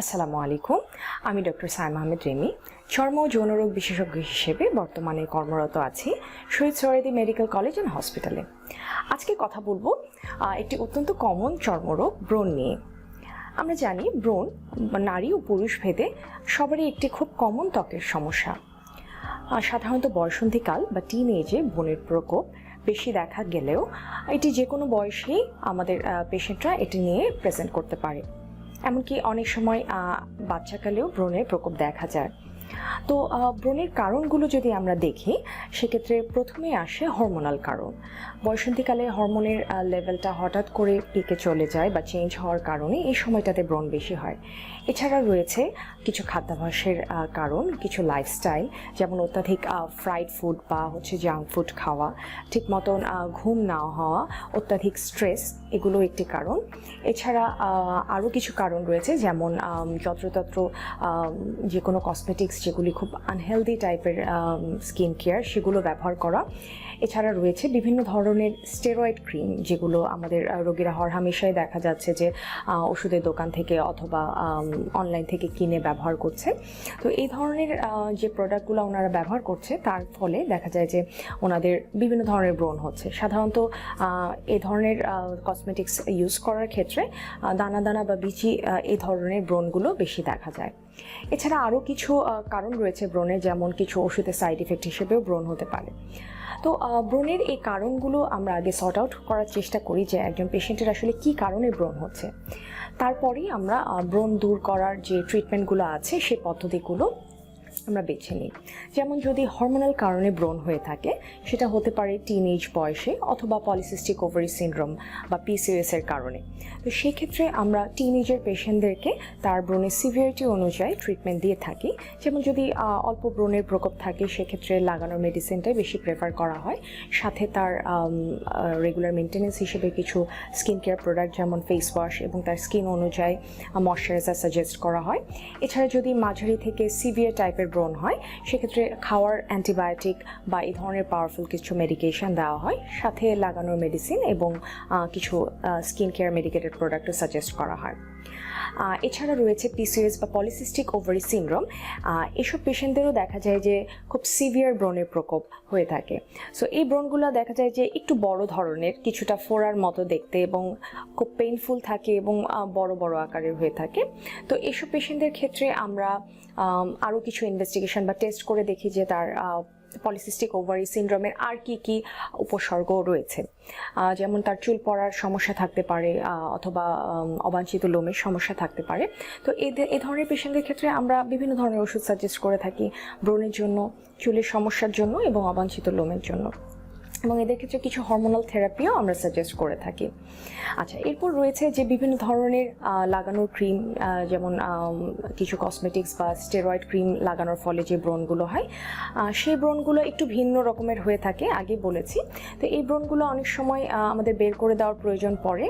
আসসালামু আলাইকুম। আমি ডক্টর সাইম আহমেদ রেমি, চর্ম ও যৌনরোগ বিশেষজ্ঞ হিসেবে বর্তমানে কর্মরত আছি Shaheed Suhrawardy medical college and হসপিটালে। আজকে কথা বলব একটি অত্যন্ত কমন চর্মরোগ ব্রণ নিয়ে। আমরা জানি ব্রণ নারী ও পুরুষ ভেদে সবারই একটি খুব কমন ত্বকের সমস্যা। সাধারণত বয়সন্ধিকাল বা টিন এজে ব্রণের প্রকোপ বেশি দেখা গেলেও এটি যে কোনো বয়সেই আমাদের পেশেন্টরা এটি নিয়ে প্রেজেন্ট করতে পারে। এমনকি অনেক সময় বাচ্চাকালেও ব্রণের প্রকোপ দেখা যায়। তো ব্রণের কারণগুলো যদি আমরা দেখি, সেক্ষেত্রে প্রথমে আসে হরমোনাল কারণ। বয়সন্ধিকালে হরমোনের লেভেলটা হঠাৎ করে পিকে চলে যায় বা চেঞ্জ হওয়ার কারণে এই সময়টাতে ব্রণ বেশি হয়। এছাড়া রয়েছে কিছু খাদ্যাভ্যাসের কারণ, কিছু লাইফস্টাইল যেমন অত্যাধিক ফ্রাইড ফুড বা হচ্ছে জাঙ্ক ফুড খাওয়া, ঠিক মতন ঘুম না হওয়া, অত্যাধিক স্ট্রেস এগুলো একটি কারণ। এছাড়া আরও কিছু কারণ রয়েছে, যেমন যত্রতত্র যে কোনো কসমেটিক্স যেগুলি খুব আনহেলদি টাইপের স্কিন কেয়ার সেগুলো ব্যবহার করা। এছাড়া রয়েছে বিভিন্ন ধরনের স্টেরয়েড ক্রিম যেগুলো আমাদের রোগীরা হরহামেশাই দেখা যাচ্ছে যে ওষুধের দোকান থেকে অথবা অনলাইন থেকে কিনে ব্যবহার করছে। তো এই ধরনের যে প্রোডাক্টগুলো ওনারা ব্যবহার করছে, তার ফলে দেখা যায় যে ওনাদের বিভিন্ন ধরনের ব্রণ হচ্ছে। সাধারণত এ ধরনের কসমেটিক্স ইউজ করার ক্ষেত্রে দানা দানা বা বিচি এই ধরনের ব্রণগুলো বেশি দেখা যায়। এছাড়া আরও কিছু কারণ রয়েছে ব্রণের যেমন কিছু ওষুধের সাইড ইফেক্ট হিসেবেও ব্রণ হতে পারে। তো ব্রণের এই কারণগুলো আমরা আগে সর্ট আউট করার চেষ্টা করি যে একজন পেশেন্টের আসলে কি কারণে ব্রণ হচ্ছে। তারপরেই আমরা ব্রণ দূর করার যে ট্রিটমেন্টগুলো আছে, সে পদ্ধতিগুলো আমরা বেছে নিই। যেমন যদি হরমোনাল কারণে ব্রণ হয়ে থাকে, সেটা হতে পারে টিনেজ বয়সে অথবা পলিসিস্টিক ওভারি সিনড্রোম বা পিসিওএস এর কারণে। তো সেক্ষেত্রে আমরা টিনেজের পেশেন্টদেরকে তার ব্রণের সিভিয়ারিটি অনুযায়ী ট্রিটমেন্ট দিয়ে থাকি। যেমন যদি অল্প ব্রণের প্রকোপ থাকে, সেক্ষেত্রে লাগানোর মেডিসিনটাই বেশি প্রেফার করা হয়। সাথে তার রেগুলার মেনটেনেন্স হিসেবে কিছু স্কিন কেয়ার প্রোডাক্ট যেমন ফেস ওয়াশ এবং তার স্কিন অনুযায়ী ময়শ্চারাইজার সাজেস্ট করা হয়। এছাড়া যদি মাঝারি থেকে সিভিয়ার টাইপের ব্রণ হয়, সেক্ষেত্রে খাওয়ার অ্যান্টিবায়োটিক বা এই ধরনের পাওয়ারফুল কিছু মেডিকেশন দেওয়া হয়। সাথে লাগানোর মেডিসিন এবং কিছু স্কিন কেয়ার মেডিকেটেড প্রোডাক্টও সাজেস্ট করা হয়। এছাড়া রয়েছে পিসিএস বা পলিসিস্টিক ওভারি সিনড্রোম এসব পেশেন্টদেরও দেখা যায় যে খুব সিভিয়ার ব্রণের প্রকোপ হয়ে থাকে। সো এই ব্রণগুলো দেখা যায় যে একটু বড় ধরনের, কিছুটা ফোড়ার মতো দেখতে এবং খুব পেইনফুল থাকে এবং বড় বড় আকারের হয়ে থাকে। তো এসব পেশেন্টদের ক্ষেত্রে আমরা আরও কিছু ইনভেস্টিগেশন বা টেস্ট করে দেখি যে তার পলিসিস্টিক ওভারি সিনড্রোমের আর কি কি উপসর্গ রয়েছে। যেমন তার চুল পড়ার সমস্যা থাকতে পারে অথবা অবাঞ্ছিত লোমের সমস্যা থাকতে পারে। তো এ ধরনের পেশেন্টদের ক্ষেত্রে আমরা বিভিন্ন ধরনের ওষুধ সাজেস্ট করে থাকি ব্রণের জন্য, চুলের সমস্যার জন্য এবং অবাঞ্ছিত লোমের জন্য। এবং এদের ক্ষেত্রে কিছু হরমোনাল থেরাপিও আমরা সাজেস্ট করে থাকি। আচ্ছা এরপর রয়েছে যে বিভিন্ন ধরনের লাগানোর ক্রিম যেমন কিছু কসমেটিক্স বা স্টেরয়েড ক্রিম লাগানোর ফলে যে ব্রণগুলো হয় সেই ব্রণগুলো একটু ভিন্ন রকমের হয়ে থাকে, আগে বলেছি। তো এই ব্রণগুলো অনেক সময় আমাদের বের করে দেওয়ার প্রয়োজন পড়ে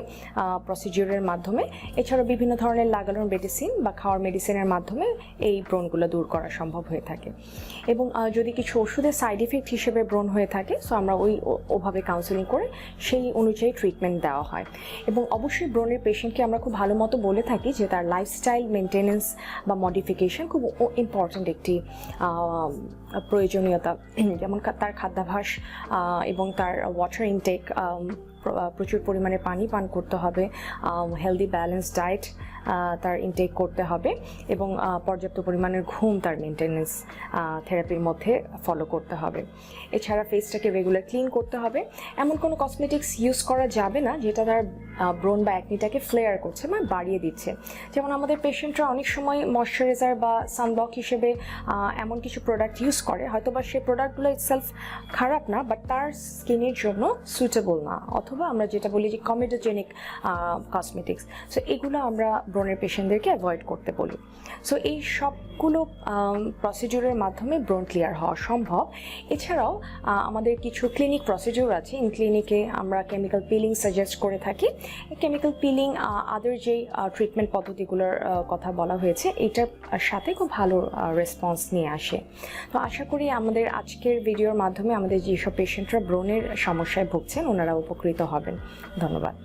প্রসিডিউরের মাধ্যমে। এছাড়া বিভিন্ন ধরনের লাগানোর মেডিসিন বা খাওয়ার মেডিসিনের মাধ্যমে এই ব্রণগুলো দূর করা সম্ভব হয়ে থাকে। এবং যদি কিছু ওষুধের সাইড ইফেক্ট হিসেবে ব্রণ হয়ে থাকে সো আমরা ওই ওভাবে কাউন্সেলিং করে সেই অনুযায়ী ট্রিটমেন্ট দেওয়া হয়। এবং অবশ্যই ব্রণের পেশেন্টকে আমরা খুব ভালো মতো বলে থাকি যে তার লাইফস্টাইল মেনটেনেন্স বা মডিফিকেশন খুব ইম্পর্টেন্ট একটি প্রয়োজনীয়তা। যেমন তার খাদ্যাভাস এবং তার ওয়াটার ইনটেক প্রচুর পরিমাণে পানি পান করতে হবে হেলদি ব্যালেন্স ডায়েট তার ইনটেক করতে হবে এবং পর্যাপ্ত পরিমাণের ঘুম তার মেনটেন্যান্স থেরাপির মধ্যে ফলো করতে হবে। এছাড়া ফেসটাকে রেগুলার ক্লিন করতে হবে। এমন কোনো কসমেটিক্স ইউজ করা যাবে না যেটা তার ব্রোন বা অ্যাকনিটাকে ফ্লেয়ার করছে মানে বাড়িয়ে দিচ্ছে। যেমন আমাদের পেশেন্টরা অনেক সময় ময়শ্চারাইজার বা সানব্লক হিসেবে এমন কিছু প্রোডাক্ট ইউজ করে। হয়তো বা সেই প্রোডাক্টগুলো ইটসেলফ খারাপ না বাট তার স্কিনের জন্য সুইটেবল না। অথবা আমরা যেটা বলি যে কমেডোজেনিক কসমেটিক্স সো এগুলো আমরা ব্রণের পেশেন্টদেরকে অ্যাভয়েড করতে বলি। সো এই সবগুলো প্রসিডিউরের মাধ্যমে ব্রণ ক্লিয়ার হওয়া সম্ভব। এছাড়াও আমাদের কিছু ক্লিনিক প্রসিডিউর আছে। ইন ক্লিনিকে আমরা কেমিক্যাল পিলিং সাজেস্ট করে থাকি। কেমিক্যাল পিলিং আদার যে ট্রিটমেন্ট পদ্ধতিগুলোর কথা বলা হয়েছে, এটার সাথে খুব ভালো রেসপন্স নিয়ে আসে। তো আশা করি আমাদের আজকের ভিডিওর মাধ্যমে আমাদের যেসব পেশেন্টরা ব্রণের সমস্যায় ভুগছেন, ওনারা উপকৃত হবেন। ধন্যবাদ।